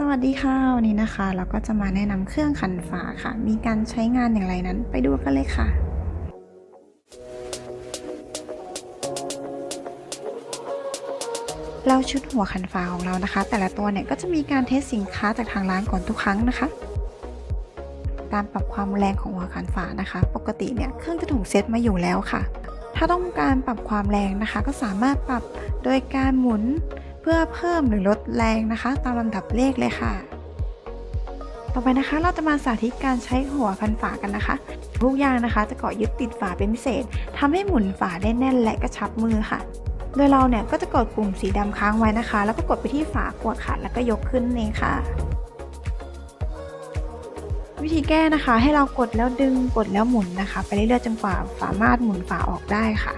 สวัสดีค่ะ วันนี้นะคะ เราก็จะมาแนะนำเครื่องขันฝาค่ะ มีการใช้งานอย่างไรนั้น ไปดูกันเลยค่ะเราชุดหัวขันฝาของเรานะคะ แต่ละตัวเนี่ยก็จะมีการเทสสินค้าจากทางร้านก่อนทุกครั้งนะคะ การปรับความแรงของหัวขันฝานะคะ ปกติเนี่ยเครื่องจะถูกเซตมาอยู่แล้วค่ะ ถ้าต้องการปรับความแรงนะคะ ก็สามารถปรับโดยการหมุน พื่อเพิ่มหรือลดแรงนะคะ ตามลำดับเลขเลยค่ะ ต่อไปนะคะเราจะมาสาธิตการใช้หัวพันฝากันนะคะทุกยางนะคะ จะเกาะยึดติดฝาเป็นพิเศษทำให้หมุนฝาได้แน่นและกระชับมือค่ะ โดยเราเนี่ยก็จะกดปุ่มสีดำค้างไว้นะคะ แล้วก็กดไปที่ฝาขวดค่ะ แล้วก็ยกขึ้นเองค่ะวิธีแก้นะคะให้เรากดแล้วดึงกดแล้วหมุนนะคะ ไปเรื่อยๆจนกว่าสามารถหมุนฝาออกได้ค่ะ